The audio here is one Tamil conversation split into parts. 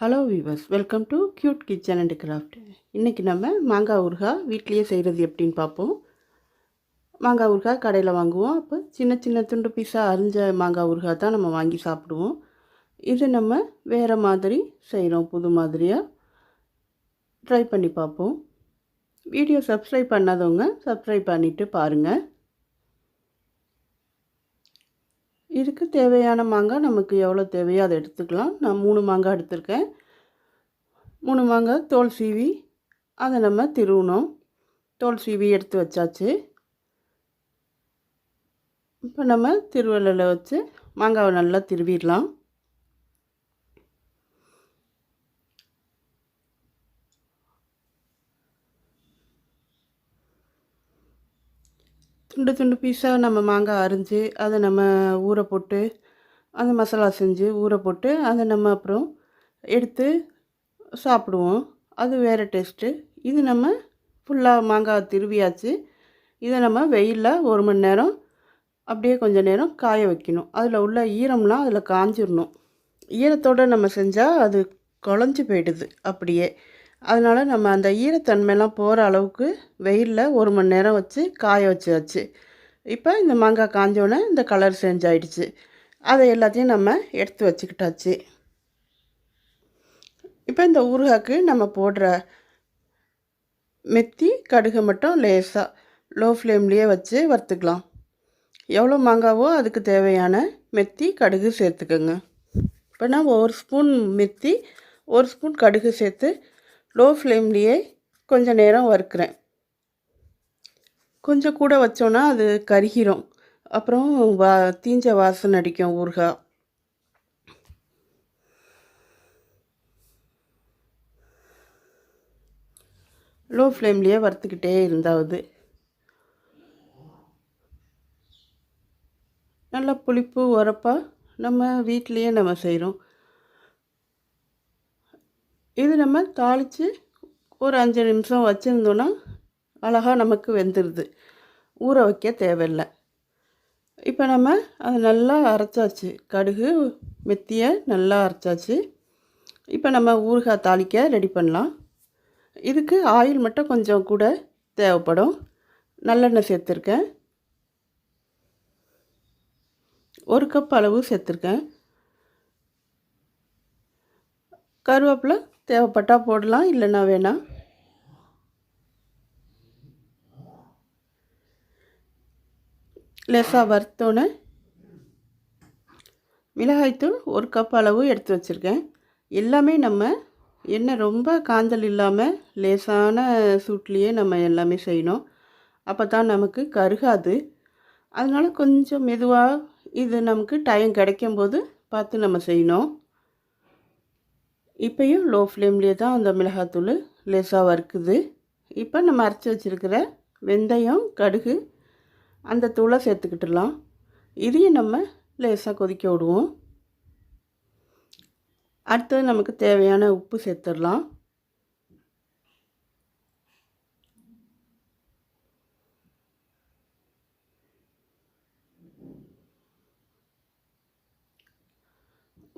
Hello viewers welcome to cute kitchen and craft இன்றைக்கி நம்ம மாங்காய் ஊறுகாய் வீட்லேயே செய்கிறது எப்படின்னு பார்ப்போம். மாங்காய் ஊறுகாய் கடையில் வாங்குவோம். அப்போ சின்ன சின்ன துண்டு பீஸாக அரிஞ்ச மாங்காய் ஊறுகாய் தான் நம்ம வாங்கி சாப்பிடுவோம். இது நம்ம வேறு மாதிரி செய்கிறோம் புது மாதிரியாக ட்ரை பண்ணி பார்ப்போம். வீடியோ சப்ஸ்கிரைப் பண்ணாதவங்க சப்ஸ்கிரைப் பண்ணிவிட்டு பாருங்கள் இதுக்கு தேவையான மாங்காய் நமக்கு எவ்வளோ தேவையோ அதை எடுத்துக்கலாம். நான் மூணு மாங்காய் எடுத்திருக்கேன். மூணு மாங்காய் தோல் சீவி அதை நம்ம திருவணும். தோல் சீவி எடுத்து வச்சாச்சு. இப்போ நம்ம திருவள்ளில் வச்சு மாங்காவை நல்லா திருவிடலாம். துண்டு துண்டு பீஸாக நம்ம மாங்காய் அரிஞ்சு அதை நம்ம ஊற போட்டு அந்த மசாலா செஞ்சு ஊற போட்டு அதை நம்ம அப்புறம் எடுத்து சாப்பிடுவோம். அது வேறு டேஸ்ட்டு இது நம்ம ஃபுல்லாக மாங்காய் திருவியாச்சு. இதை நம்ம வெயிலில் ஒரு மணி நேரம் அப்படியே கொஞ்சம் நேரம் காய வைக்கணும். அதில் உள்ள ஈரம்லாம் அதில் காஞ்சிடணும் ஈரத்தோடு நம்ம செஞ்சால் அது குழஞ்சி போயிடுது அப்படியே. அதனால் நம்ம அந்த ஈரத்தன்மைலாம் போகிற அளவுக்கு வெயிலில் ஒரு மணி நேரம் வச்சு காய வச்சாச்சு. இப்போ இந்த மாங்காய் காஞ்சோடனே இந்த கலர் சேஞ்ச் ஆகிடுச்சு அதை எல்லாத்தையும் நம்ம எடுத்து வச்சுக்கிட்டாச்சு. இப்போ இந்த ஊறுகாய்க்கு நம்ம போடுற மெத்தி கடுகு மட்டும் லேசாக லோ ஃப்ளேம்லேயே வச்சு வறுத்துக்கலாம். எவ்வளோ மாங்காவோ அதுக்கு தேவையான மெத்தி கடுகு சேர்த்துக்கோங்க. இப்போ நான் ஒரு ஸ்பூன் மெத்தி ஒரு ஸ்பூன் கடுகு சேர்த்து லோ ஃப்ளேம்லேயே கொஞ்சம் நேரம் வறுக்கிறேன். கொஞ்சம் கூட வச்சோன்னா அது கருகிரும். அப்புறம் வா தீஞ்ச வாசனை அடிக்கும் ஊறுகாய் லோ ஃப்ளேம்லேயே வறுத்துக்கிட்டே இருந்தாவது. நல்லா புளிப்பு உரப்பாக நம்ம வீட்லேயே நம்ம செய்கிறோம் இது நம்ம தாளித்து ஒரு அஞ்சு நிமிஷம் வச்சுருந்தோன்னா அழகாக நமக்கு வெந்துடுது ஊற வைக்க தேவையில்லை. இப்போ நம்ம அதை நல்லா அரைச்சாச்சு. கடுகு மெத்தியை நல்லா அரைச்சாச்சு. இப்போ நம்ம ஊறுகாய் தாளிக்க ரெடி பண்ணலாம். இதுக்கு ஆயில் மட்டும் கொஞ்சம் கூட தேவைப்படும். நல்லெண்ணெய் சேர்த்துருக்கேன். ஒரு கப் அளவு சேர்த்துருக்கேன். கருவேப்பிலை தேவைப்பட்டால் போடலாம் இல்லைன்னா வேணாம். லேசாக வறுத்தோன்னே மிளகாய்த்தூள் ஒரு கப் அளவு எடுத்து வச்சுருக்கேன். எல்லாமே நம்ம எண்ணெய் ரொம்ப காந்தல் இல்லாமல் லேசான சூட்லேயே நம்ம எல்லாமே செய்யணும். அப்போ தான் நமக்கு கருகாது. அதனால் கொஞ்சம் மெதுவாக இது நமக்கு டைம் கிடைக்கும்போது பார்த்து நம்ம செய்யணும். இப்போயும் லோ ஃப்ளேம்லேயே தான் அந்த மிளகாத்தூள் லேசாக வறுக்குது. இப்போ நம்ம அரைச்சி வச்சுருக்கிற வெந்தயம் கடுகு அந்த தூளை சேர்த்துக்கிட்டுலாம் இதையும் நம்ம லேசாக கொதிக்க விடுவோம். அடுத்தது நமக்கு தேவையான உப்பு சேர்த்துடலாம்.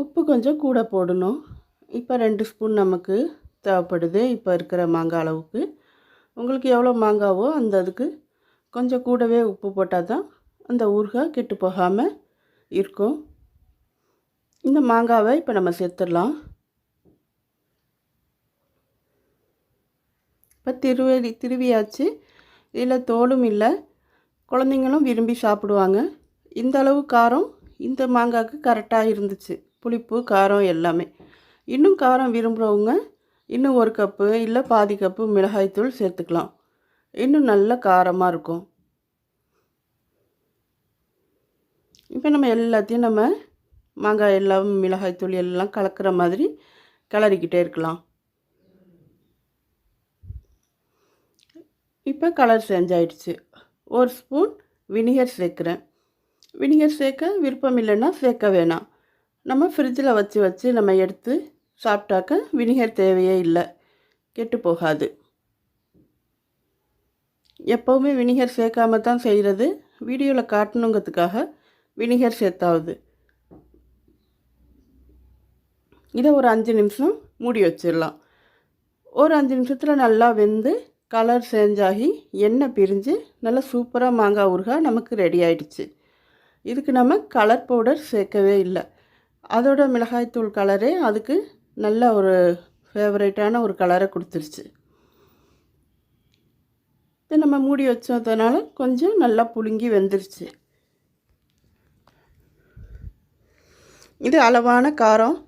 உப்பு கொஞ்சம் கூட போடணும். இப்போ ரெண்டு ஸ்பூன் நமக்கு தேவைப்படுது இப்போ இருக்கிற மாங்காய் அளவுக்கு. உங்களுக்கு எவ்வளோ மாங்காவோ அந்த அதுக்கு கொஞ்சம் கூடவே உப்பு போட்டால் தான் அந்த ஊறுகாய் கெட்டு போகாமல் இருக்கும். இந்த மாங்காவை இப்போ நம்ம சேர்த்துடலாம். இப்போ திருவேலி திருவியாச்சு இதில் தோலும் இல்லை. குழந்தைங்களும் விரும்பி சாப்பிடுவாங்க. இந்த அளவு காரம் இந்த மாங்காய்க்கு கரெக்டாக இருந்துச்சு. புளிப்பு காரம் எல்லாமே. இன்னும் காரம் விரும்புகிறவங்க இன்னும் ஒரு கப்பு இல்லை பாதி கப்பு மிளகாய்த்தூள் சேர்த்துக்கலாம். இன்னும் நல்ல காரமாக இருக்கும். இப்போ நம்ம எல்லாத்தையும் நம்ம மாங்காய் எல்லாம் மிளகாய்த்தூள் எல்லாம் கலக்கிற மாதிரி கிளறிக்கிட்டே இருக்கலாம். இப்போ கலர் செஞ்சாயிடுச்சு ஒரு ஸ்பூன் வினிகர் சேர்க்குறேன். வினிகர் சேர்க்க விருப்பம் இல்லைன்னா சேர்க்க வேணாம். நம்ம ஃப்ரிட்ஜில் வச்சு வச்சு நம்ம எடுத்து சாப்பிட்டாக்க வினிகர் தேவையே இல்லை. கெட்டு போகாது. எப்போவுமே வினிகர் சேர்க்காம தான் செய்கிறது வீடியோவில் காட்டணுங்கிறதுக்காக வினிகர் சேர்த்தாவது. இதை ஒரு அஞ்சு நிமிஷம் மூடி வச்சிடலாம் ஒரு அஞ்சு நிமிஷத்தில் நல்லா வெந்து கலர் சேஞ்ச் ஆகி எண்ணெய் பிரிஞ்சு நல்லா சூப்பராக மாங்காய் ஊறுகாய் நமக்கு ரெடி ஆயிடுச்சு. இதுக்கு நம்ம கலர் பவுடர் சேர்க்கவே இல்லை. அதோட மிளகாய்த்தூள் கலரே அதுக்கு நல்ல ஒரு ஃபேவரேட்டான ஒரு கலரை கொடுத்துருச்சு. இது நம்ம மூடி வச்சதுனால கொஞ்சம் நல்லா புழுங்கி வெந்துருச்சு. இது அளவான காரம்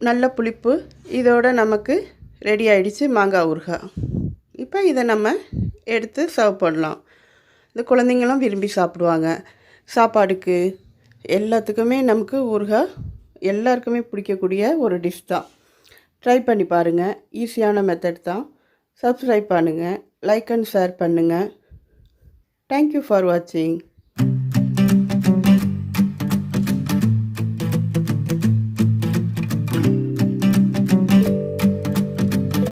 நல்ல புளிப்பு இதோட நமக்கு ரெடி ஆகிடுச்சு மாங்காய் ஊறுகாய். இப்போ இதை நம்ம எடுத்து சர்வ் பண்ணலாம். இந்த குழந்தைங்களும் விரும்பி சாப்பிடுவாங்க. சாப்பாடுக்கு எல்லாத்துக்குமே நமக்கு ஊறுகாய் எல்லாருக்குமே பிடிக்கக்கூடிய ஒரு டிஷ் தான். ட்ரை பண்ணி பாருங்கள் ஈஸியான மெத்தட் தான். சப்ஸ்கிரைப் பண்ணுங்கள் லைக் அண்ட் ஷேர் பண்ணுங்கள் தேங்க்யூ ஃபார் வாட்சிங்